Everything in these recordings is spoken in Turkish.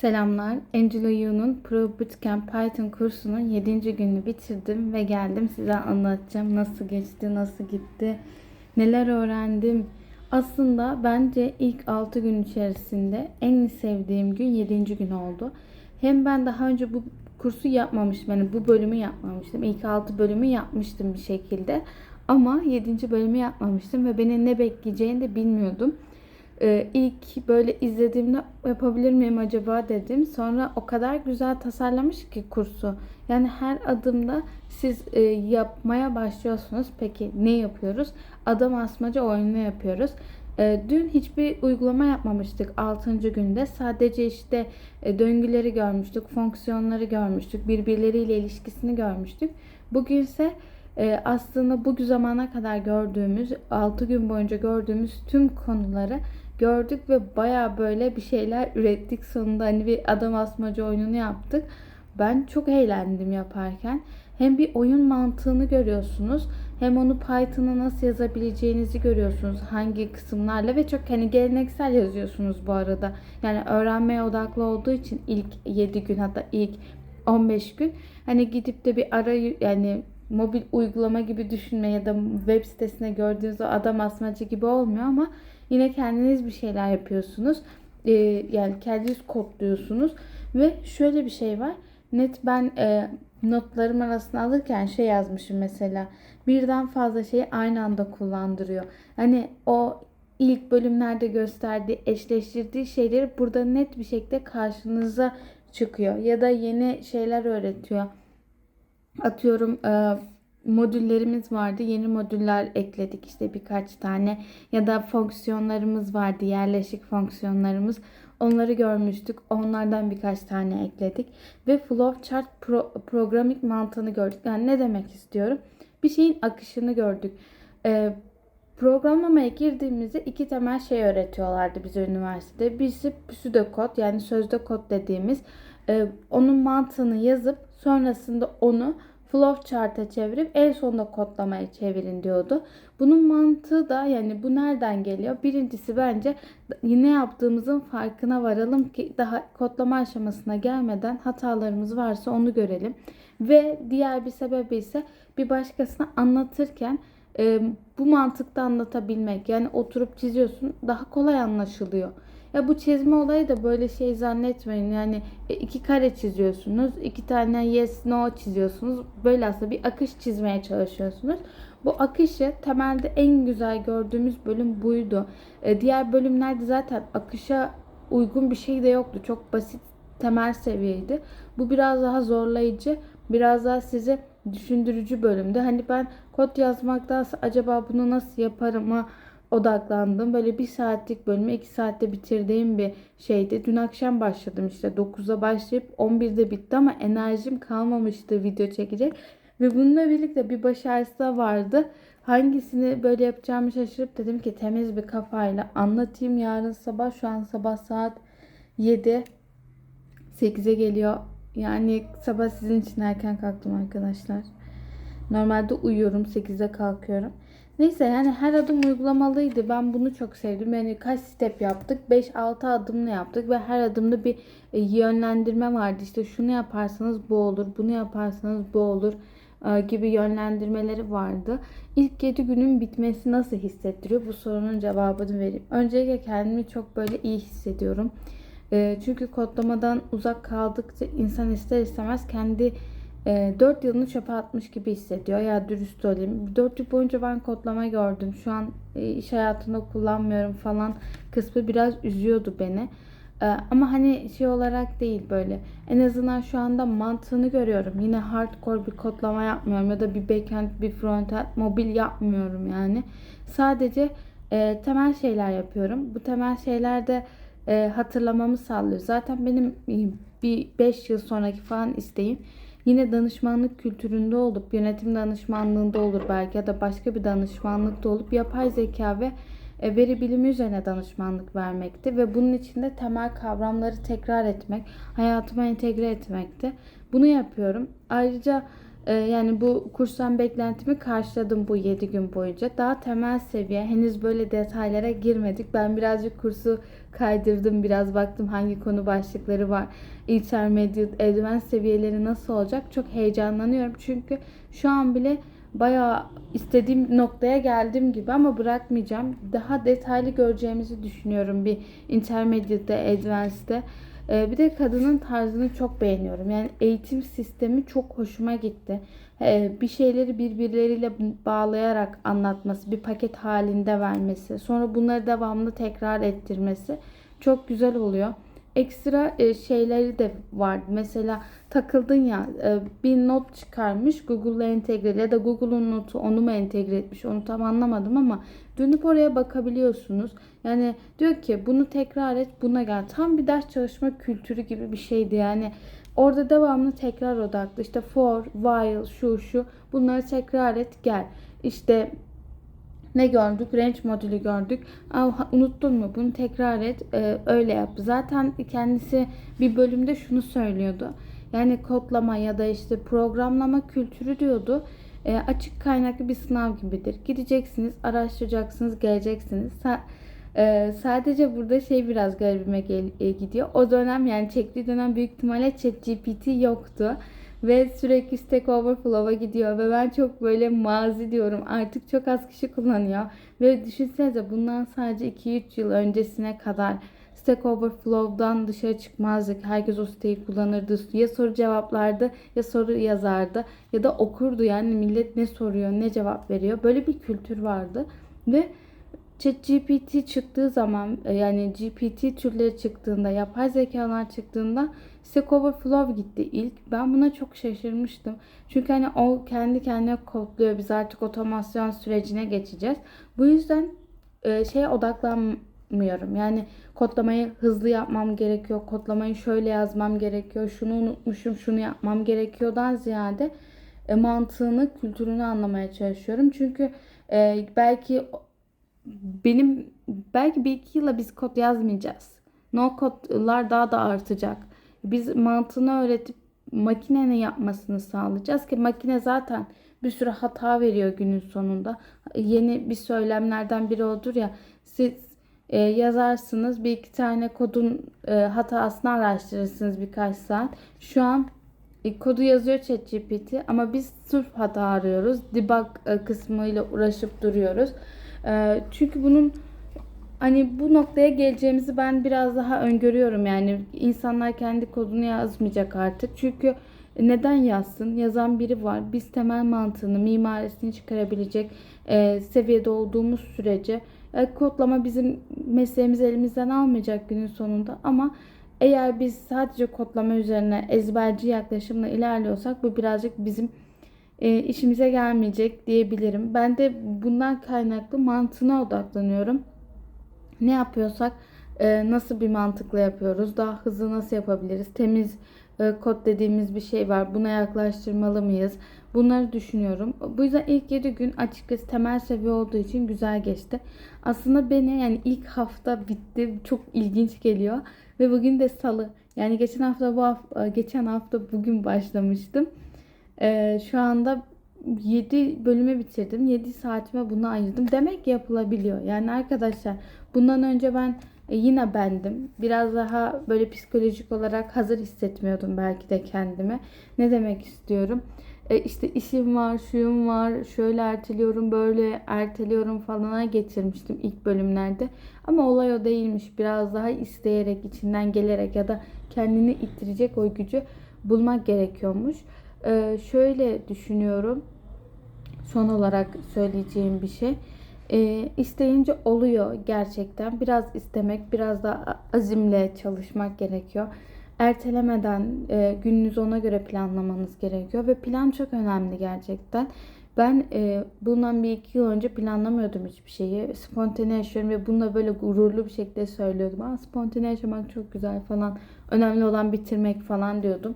Selamlar. Angelo Yu'nun Pro Bootcamp Python kursunun 7. gününü bitirdim ve geldim size anlatacağım nasıl geçti, nasıl gitti, neler öğrendim. Aslında bence ilk 6 gün içerisinde en sevdiğim gün 7. gün oldu. Hem ben daha önce bu kursu yapmamıştım. Yani bu bölümü yapmamıştım. İlk 6 bölümü yapmıştım bir şekilde. Ama 7. bölümü yapmamıştım ve beni ne bekleyeceğini de bilmiyordum. Ee, ilk böyle izlediğimde yapabilir miyim acaba dedim. Sonra o kadar güzel tasarlamış ki kursu. Yani her adımda siz e, yapmaya başlıyorsunuz. Peki ne yapıyoruz? Adam asmaca oyunu yapıyoruz. E, dün hiçbir uygulama yapmamıştık 6. günde. Sadece işte e, döngüleri görmüştük, fonksiyonları görmüştük, birbirleriyle ilişkisini görmüştük. Bugün ise e, aslında bu zamana kadar gördüğümüz, 6 gün boyunca gördüğümüz tüm konuları gördük ve baya böyle bir şeyler ürettik. Sonunda hani bir adam asmaca oyununu yaptık. Ben çok eğlendim yaparken. Hem bir oyun mantığını görüyorsunuz hem onu Python'a nasıl yazabileceğinizi görüyorsunuz. Hangi kısımlarla ve çok hani geleneksel yazıyorsunuz bu arada. Yani öğrenmeye odaklı olduğu için ilk 7 gün hatta ilk 15 gün hani gidip de bir ara yani mobil uygulama gibi düşünme ya da web sitesine gördüğünüz o adam asmacı gibi olmuyor ama yine kendiniz bir şeyler yapıyorsunuz. Ee, yani kendiniz kodluyorsunuz ve şöyle bir şey var. Net ben e, notlarım arasına alırken şey yazmışım mesela. Birden fazla şeyi aynı anda kullandırıyor. Hani o ilk bölümlerde gösterdiği, eşleştirdiği şeyleri burada net bir şekilde karşınıza çıkıyor. Ya da yeni şeyler öğretiyor. Atıyorum e, modüllerimiz vardı. Yeni modüller ekledik işte birkaç tane. Ya da fonksiyonlarımız vardı. Yerleşik fonksiyonlarımız. Onları görmüştük. Onlardan birkaç tane ekledik. Ve flowchart pro, programming mantığını gördük. Yani ne demek istiyorum? Bir şeyin akışını gördük. Ee, programlamaya girdiğimizde iki temel şey öğretiyorlardı bize üniversitede. Birisi pseudokod yani sözde kod dediğimiz. E, onun mantığını yazıp sonrasında onu flowchart'a çevirip en sonunda kodlamaya çevirin diyordu. Bunun mantığı da yani bu nereden geliyor? Birincisi bence ne yaptığımızın farkına varalım ki daha kodlama aşamasına gelmeden hatalarımız varsa onu görelim. Ve diğer bir sebebi ise bir başkasına anlatırken e, bu mantıkta anlatabilmek. Yani oturup çiziyorsun daha kolay anlaşılıyor. Ya bu çizme olayı da böyle şey zannetmeyin. Yani e, iki kare çiziyorsunuz. iki tane yes no çiziyorsunuz. Böyle aslında bir akış çizmeye çalışıyorsunuz. Bu akışı temelde en güzel gördüğümüz bölüm buydu. E, diğer bölümlerde zaten akışa uygun bir şey de yoktu. Çok basit temel seviyeydi. Bu biraz daha zorlayıcı, biraz daha sizi düşündürücü bölümde. Hani ben kod yazmaktansa acaba bunu nasıl yaparım odaklandım. Böyle bir saatlik bölümü iki saatte bitirdiğim bir şeydi. Dün akşam başladım işte 9'da başlayıp 11'de bitti ama enerjim kalmamıştı video çekecek. Ve bununla birlikte bir başarısı da vardı. Hangisini böyle yapacağımı şaşırıp dedim ki temiz bir kafayla anlatayım yarın sabah. Şu an sabah saat 7. 8'e geliyor. Yani sabah sizin için erken kalktım arkadaşlar. Normalde uyuyorum 8'de kalkıyorum. Neyse yani her adım uygulamalıydı. Ben bunu çok sevdim. Yani kaç step yaptık? 5-6 adımla yaptık ve her adımda bir e, yönlendirme vardı. İşte şunu yaparsanız bu olur, bunu yaparsanız bu olur e, gibi yönlendirmeleri vardı. İlk 7 günün bitmesi nasıl hissettiriyor? Bu sorunun cevabını vereyim. Öncelikle kendimi çok böyle iyi hissediyorum. E, çünkü kodlamadan uzak kaldıkça insan ister istemez kendi e, 4 yılını çöpe atmış gibi hissediyor. Ya dürüst olayım. 4 yıl boyunca ben kodlama gördüm. Şu an e, iş hayatında kullanmıyorum falan kısmı biraz üzüyordu beni. E, ama hani şey olarak değil böyle. En azından şu anda mantığını görüyorum. Yine hardcore bir kodlama yapmıyorum ya da bir backend, bir frontend, mobil yapmıyorum yani. Sadece e, temel şeyler yapıyorum. Bu temel şeyler de e, hatırlamamı sağlıyor. Zaten benim bir 5 yıl sonraki falan isteğim yine danışmanlık kültüründe olup yönetim danışmanlığında olur belki ya da başka bir danışmanlıkta olup yapay zeka ve e, veri bilimi üzerine danışmanlık vermekti ve bunun içinde temel kavramları tekrar etmek, hayatıma entegre etmekti. Bunu yapıyorum. Ayrıca yani bu kurstan beklentimi karşıladım bu 7 gün boyunca. Daha temel seviye henüz böyle detaylara girmedik. Ben birazcık kursu kaydırdım. Biraz baktım hangi konu başlıkları var. Intermediate, advanced seviyeleri nasıl olacak? Çok heyecanlanıyorum. Çünkü şu an bile bayağı istediğim noktaya geldim gibi ama bırakmayacağım. Daha detaylı göreceğimizi düşünüyorum bir intermediate'de, advanced'de. Ee, bir de kadının tarzını çok beğeniyorum. Yani eğitim sistemi çok hoşuma gitti. Ee, bir şeyleri birbirleriyle bağlayarak anlatması, bir paket halinde vermesi, sonra bunları devamlı tekrar ettirmesi çok güzel oluyor. Ekstra e, şeyleri de var. Mesela takıldın ya e, bir not çıkarmış Google'la entegre ya da Google'un notu onu mu entegre etmiş onu tam anlamadım ama dönüp oraya bakabiliyorsunuz. Yani diyor ki bunu tekrar et buna gel. Tam bir ders çalışma kültürü gibi bir şeydi yani. Orada devamlı tekrar odaklı. İşte for, while, şu şu bunları tekrar et gel. İşte ne gördük? Range modülü gördük. Aa, unuttun mu? Bunu tekrar et. Ee, öyle yap. Zaten kendisi bir bölümde şunu söylüyordu. Yani kodlama ya da işte programlama kültürü diyordu. E, açık kaynaklı bir sınav gibidir. Gideceksiniz, araştıracaksınız, geleceksiniz. Sa- e, sadece burada şey biraz garibime gel- e, gidiyor. O dönem yani çektiği dönem büyük ihtimalle ChatGPT yoktu. Ve sürekli Stack Overflow'a gidiyor ve ben çok böyle mazi diyorum artık çok az kişi kullanıyor. Ve düşünsenize bundan sadece 2-3 yıl öncesine kadar Stack Overflow'dan dışarı çıkmazdık. Herkes o siteyi kullanırdı. Ya soru cevaplardı ya soru yazardı ya da okurdu. Yani millet ne soruyor ne cevap veriyor. Böyle bir kültür vardı. Ve ChatGPT çıktığı zaman e, yani GPT türleri çıktığında, yapay zekalar çıktığında Stack Overflow gitti ilk. Ben buna çok şaşırmıştım. Çünkü hani o kendi kendine kodluyor. Biz artık otomasyon sürecine geçeceğiz. Bu yüzden e, şeye odaklanmıyorum. Yani kodlamayı hızlı yapmam gerekiyor. Kodlamayı şöyle yazmam gerekiyor. Şunu unutmuşum, şunu yapmam gerekiyordan ziyade e, mantığını, kültürünü anlamaya çalışıyorum. Çünkü belki benim belki bir iki yıla biz kod yazmayacağız. No kodlar daha da artacak. Biz mantığını öğretip makinenin yapmasını sağlayacağız ki makine zaten bir sürü hata veriyor günün sonunda. Yeni bir söylemlerden biri odur ya siz e, yazarsınız bir iki tane kodun e, hatasını araştırırsınız birkaç saat. Şu an e, kodu yazıyor ChatGPT ama biz sırf hata arıyoruz. Debug e, kısmıyla uğraşıp duruyoruz. E, çünkü bunun hani bu noktaya geleceğimizi ben biraz daha öngörüyorum. Yani insanlar kendi kodunu yazmayacak artık. Çünkü neden yazsın? Yazan biri var. Biz temel mantığını, mimarisini çıkarabilecek e, seviyede olduğumuz sürece e, kodlama bizim mesleğimizi elimizden almayacak günün sonunda. Ama eğer biz sadece kodlama üzerine ezberci yaklaşımla ilerliyorsak bu birazcık bizim e, işimize gelmeyecek diyebilirim. Ben de bundan kaynaklı mantığına odaklanıyorum. Ne yapıyorsak e, nasıl bir mantıkla yapıyoruz? Daha hızlı nasıl yapabiliriz? Temiz e, kod dediğimiz bir şey var. Buna yaklaştırmalı mıyız? Bunları düşünüyorum. Bu yüzden ilk 7 gün açıkçası temel seviye olduğu için güzel geçti. Aslında beni yani ilk hafta bitti. Çok ilginç geliyor. Ve bugün de salı. Yani geçen hafta bu hafta, geçen hafta bugün başlamıştım. Ee, şu anda 7 bölümü bitirdim. 7 saatime bunu ayırdım. Demek ki yapılabiliyor. Yani arkadaşlar bundan önce ben e, yine bendim. Biraz daha böyle psikolojik olarak hazır hissetmiyordum belki de kendimi. Ne demek istiyorum? E, işte işim var, şuyum var, şöyle erteliyorum, böyle erteliyorum falana getirmiştim ilk bölümlerde. Ama olay o değilmiş. Biraz daha isteyerek, içinden gelerek ya da kendini ittirecek o gücü bulmak gerekiyormuş. E, şöyle düşünüyorum. Son olarak söyleyeceğim bir şey. E, isteyince oluyor gerçekten. Biraz istemek, biraz da azimle çalışmak gerekiyor. Ertelemeden e, gününüzü ona göre planlamanız gerekiyor ve plan çok önemli gerçekten. Ben e, bundan bir iki yıl önce planlamıyordum hiçbir şeyi. Spontane yaşıyorum ve bunu da böyle gururlu bir şekilde söylüyordum. Aa, spontane yaşamak çok güzel falan. Önemli olan bitirmek falan diyordum.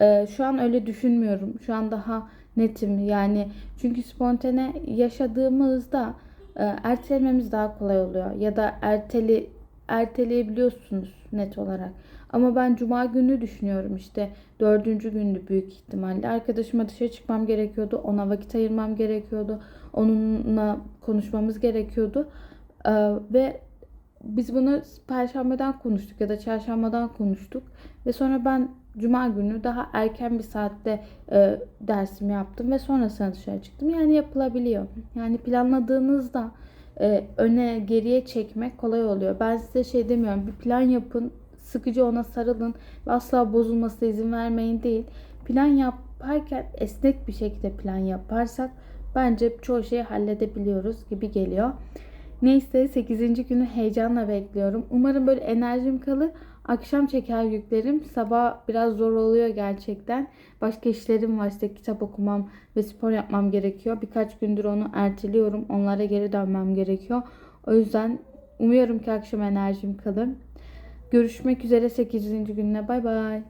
E, şu an öyle düşünmüyorum. Şu an daha netim yani. Çünkü spontane yaşadığımızda e, ertelememiz daha kolay oluyor. Ya da erteli erteleyebiliyorsunuz net olarak. Ama ben cuma günü düşünüyorum işte dördüncü gündü büyük ihtimalle. Arkadaşıma dışarı çıkmam gerekiyordu. Ona vakit ayırmam gerekiyordu. Onunla konuşmamız gerekiyordu. Ee, ve biz bunu perşembeden konuştuk ya da çarşambadan konuştuk. Ve sonra ben cuma günü daha erken bir saatte e, dersimi yaptım ve sonrasında dışarı çıktım. Yani yapılabiliyor. Yani planladığınızda e, öne geriye çekmek kolay oluyor. Ben size şey demiyorum bir plan yapın sıkıcı ona sarılın ve asla bozulmasına izin vermeyin değil. Plan yaparken esnek bir şekilde plan yaparsak bence çoğu şeyi halledebiliyoruz gibi geliyor. Neyse 8. günü heyecanla bekliyorum. Umarım böyle enerjim kalır. Akşam çeker yüklerim. Sabah biraz zor oluyor gerçekten. Başka işlerim var işte kitap okumam ve spor yapmam gerekiyor. Birkaç gündür onu erteliyorum. Onlara geri dönmem gerekiyor. O yüzden umuyorum ki akşam enerjim kalır. Görüşmek üzere 8. gününe. Bay bay.